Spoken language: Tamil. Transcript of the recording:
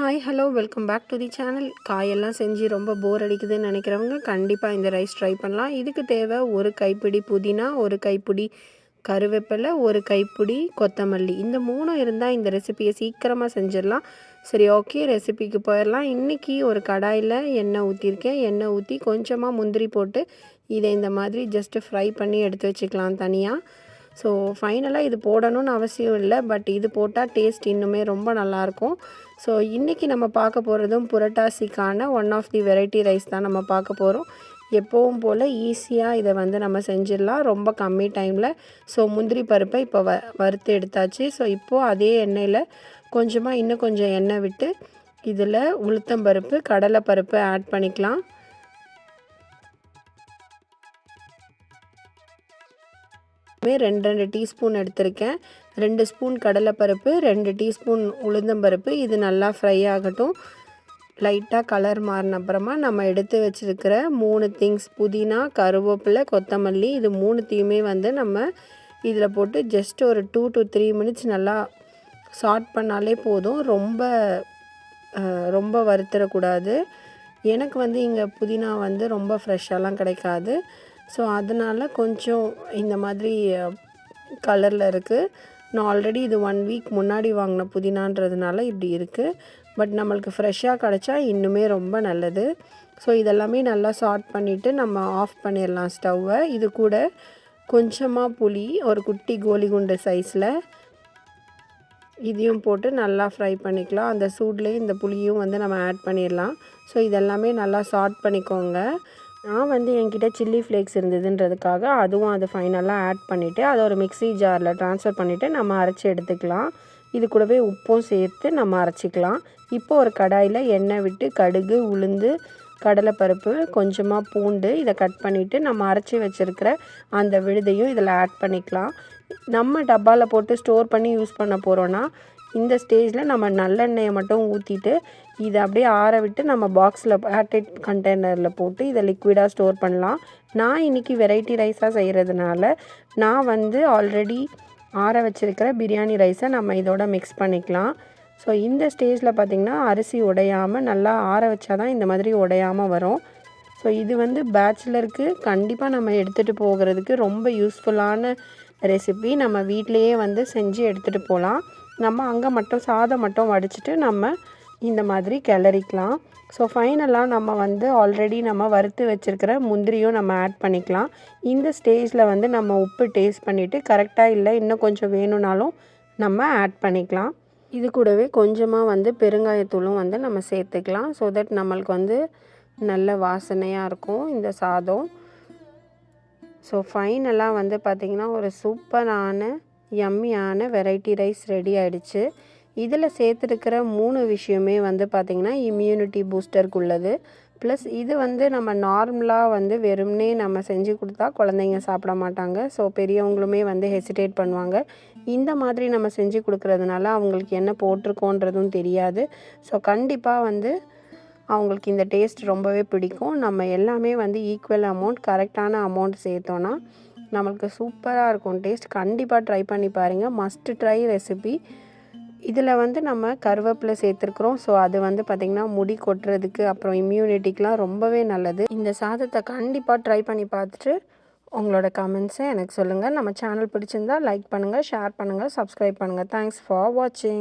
Hi hello welcome back to the channel காயெல்லாம் செஞ்சு ரொம்ப போர் அடிக்குதுன்னு நினைக்கிறவங்க கண்டிப்பாக இந்த ரைஸ் ட்ரை பண்ணலாம். இதுக்கு தேவை ஒரு கைப்பிடி புதினா ஒரு கைப்பிடி கருவேப்பிலை ஒரு கைப்பிடி கொத்தமல்லி. இந்த மூணும் இருந்தால் இந்த ரெசிபியை சீக்கிரமாக செஞ்சிடலாம். சரி ஓகே ரெசிபிக்கு போயிடலாம். இன்றைக்கி ஒரு கடாயில் எண்ணெய் ஊற்றிருக்கேன் எண்ணெய் ஊற்றி கொஞ்சமாக முந்திரி போட்டு இதை இந்த மாதிரி ஜஸ்ட்டு ஃப்ரை பண்ணி எடுத்து வச்சுக்கலாம் தனியாக ஸோ ஃபைனலாக இது போடணும்னு அவசியம் இல்லை பட் இது போட்டால் டேஸ்ட் இன்னுமே ரொம்ப நல்லாயிருக்கும். ஸோ இன்றைக்கி நம்ம பார்க்க போகிறதும் புரட்டாசிக்கான one of the variety rice தான் நம்ம பார்க்க போகிறோம் எப்போவும் போல் ஈஸியாக இதை வந்து நம்ம செஞ்சிடலாம். ரொம்ப கம்மி டைமில் ஸோ முந்திரி பருப்பை இப்போ வ வறுத்து எடுத்தாச்சு. ஸோ இப்போது அதே எண்ணெயில் கொஞ்சமாக இன்னும் கொஞ்சம் எண்ணெய் விட்டு இதில் உளுத்தம்பருப்பு கடலைப்பருப்பு ஆட் பண்ணிக்கலாம். ரெண்டு ரெண்டு டீஸ்பூன் எடுத்திருக்கேன். ரெண்டு ஸ்பூன் கடலைப்பருப்பு ரெண்டு டீஸ்பூன் உளுந்தம்பருப்பு. இது நல்லா ஃப்ரை ஆகட்டும். லைட்டாக கலர் மாறின அப்புறமா நம்ம எடுத்து வச்சுருக்கிற மூணு திங்ஸ் புதினா கருவேப்பிலை கொத்தமல்லி இது மூணுத்தையுமே வந்து நம்ம இதில் போட்டு ஜஸ்ட் ஒரு டூ டு த்ரீ மினிட்ஸ் நல்லா சாட் பண்ணாலே போதும். ரொம்ப ரொம்ப வறுத்துடக்கூடாது எனக்கு வந்து இங்கே புதினா வந்து ரொம்ப ஃப்ரெஷ்ஷாலாம் கிடைக்காது. ஸோ அதனால் கொஞ்சம் இந்த மாதிரி கலரில் இருக்குது நான் ஆல்ரெடி இது ஒன் வீக் முன்னாடி வாங்கின புதினான்றதுனால இப்படி இருக்குது பட் நம்மளுக்கு ஃப்ரெஷ்ஷாக கிடச்சா இன்னுமே ரொம்ப நல்லது. ஸோ இதெல்லாமே நல்லா சார்ட் பண்ணிவிட்டு நம்ம ஆஃப் பண்ணிடலாம் ஸ்டவ்வை இது கூட கொஞ்சமாக புளி ஒரு குட்டி கோலி குண்டு சைஸில் இதையும் போட்டு நல்லா ஃப்ரை பண்ணிக்கலாம். அந்த சூட்லேயே இந்த புளியும் வந்து நம்ம ஆட் பண்ணிடலாம். ஸோ இதெல்லாமே நல்லா சார்ட் பண்ணிக்கோங்க. நான் வந்து என்கிட்ட சில்லி ஃப்ளேக்ஸ் இருந்ததுன்றதுக்காக அதுவும் அது ஃபைனலாக ஆட் பண்ணிவிட்டு அதை ஒரு மிக்சி ஜாரில் ட்ரான்ஸ்ஃபர் பண்ணிவிட்டு நம்ம அரைச்சி எடுத்துக்கலாம். இது கூடவே உப்பும் சேர்த்து நம்ம அரைச்சிக்கலாம். இப்போ ஒரு கடாயில் எண்ணெய் விட்டு கடுகு உளுந்து கடலைப்பருப்பு கொஞ்சமாக பூண்டு இதை கட் பண்ணிவிட்டு நம்ம அரைச்சி வச்சுருக்கிற அந்த விழுதையும் இதில் ஆட் பண்ணிக்கலாம். நம்ம டப்பாவில் போட்டு ஸ்டோர் பண்ணி யூஸ் பண்ண போகிறோன்னா இந்த ஸ்டேஜில் நம்ம நல்லெண்ணெயை மட்டும் ஊற்றிட்டு இதை அப்படியே ஆற விட்டு நம்ம பாக்ஸில் ஏர்டைட் கண்டெய்னரில் போட்டு இதை லிக்விடாக ஸ்டோர் பண்ணலாம். நான் இன்றைக்கி வெரைட்டி ரைஸாக செய்கிறதுனால நான் வந்து ஆல்ரெடி ஆற வச்சுருக்கிற பிரியாணி ரைஸை நம்ம இதோட மிக்ஸ் பண்ணிக்கலாம். ஸோ இந்த ஸ்டேஜில் பார்த்திங்கன்னா அரிசி உடையாமல் நல்லா ஆற வச்சா தான் இந்த மாதிரி உடையாமல் வரும். ஸோ இது வந்து பேச்சுலருக்கு கண்டிப்பாக நம்ம எடுத்துகிட்டு போகிறதுக்கு ரொம்ப யூஸ்ஃபுல்லான ரெசிபி நம்ம வீட்லேயே வந்து செஞ்சு எடுத்துகிட்டு போகலாம். நம்ம அங்கே மட்டும் சாதம் மட்டும் வடிச்சிட்டு நம்ம இந்த மாதிரி கிளறிக்கலாம். ஸோ ஃபைனலாக நம்ம வந்து ஆல்ரெடி நம்ம வறுத்து வச்சுருக்கிற முந்திரியும் நம்ம ஆட் பண்ணிக்கலாம். இந்த ஸ்டேஜில் வந்து நம்ம உப்பு டேஸ்ட் பண்ணிவிட்டு கரெக்டாக இல்லை இன்னும் கொஞ்சம் வேணும்னாலும் நம்ம ஆட் பண்ணிக்கலாம். இது கூடவே கொஞ்சமாக வந்து பெருங்காயத்தூளும் வந்து நம்ம சேர்த்துக்கலாம். ஸோ தட் நம்மளுக்கு வந்து நல்ல வாசனையாக இருக்கும் இந்த சாதம். ஸோ ஃபைனலாக வந்து பார்த்திங்கன்னா ஒரு சூப்பரான யம்மியான வெரைட்டி ரைஸ் ரெடி ஆகிடுச்சு இதில் சேர்த்துருக்கிற மூணு விஷயமே வந்து பார்த்திங்கன்னா இம்யூனிட்டி பூஸ்டருக்கு உள்ளது ப்ளஸ் இது வந்து நம்ம நார்மலாக வந்து வெறும்னே நம்ம செஞ்சு கொடுத்தா குழந்தைங்க சாப்பிட மாட்டாங்க. ஸோ பெரியவங்களுமே வந்து ஹெசிடேட் பண்ணுவாங்க. இந்த மாதிரி நம்ம செஞ்சு கொடுக்குறதுனால அவங்களுக்கு என்ன போட்டிருக்கோன்றதும் தெரியாது. ஸோ கண்டிப்பாக வந்து அவங்களுக்கு இந்த டேஸ்ட் ரொம்பவே பிடிக்கும். நம்ம எல்லாமே வந்து ஈக்குவல் அமௌண்ட் கரெக்டான அமௌண்ட் சேர்த்தோன்னா நம்மளுக்கு சூப்பராக இருக்கும். டேஸ்ட் கண்டிப்பாக ட்ரை பண்ணி பாருங்கள் மஸ்ட்டு ட்ரை ரெசிபி இதில் வந்து நம்ம கருவேப்பிலை சேர்த்துருக்குறோம். ஸோ அது வந்து பார்த்திங்கன்னா முடி கொட்டுறதுக்கு அப்புறம் இம்யூனிட்டிக்கெலாம் ரொம்பவே நல்லது. இந்த சாதத்தை கண்டிப்பாக ட்ரை பண்ணி பார்த்துட்டு உங்களோட கமெண்ட்ஸை எனக்கு சொல்லுங்கள் நம்ம சேனல் பிடிச்சிருந்தால் லைக் பண்ணுங்கள் ஷேர் பண்ணுங்கள் சப்ஸ்கிரைப் பண்ணுங்கள் தேங்க்ஸ் ஃபார் வாட்சிங்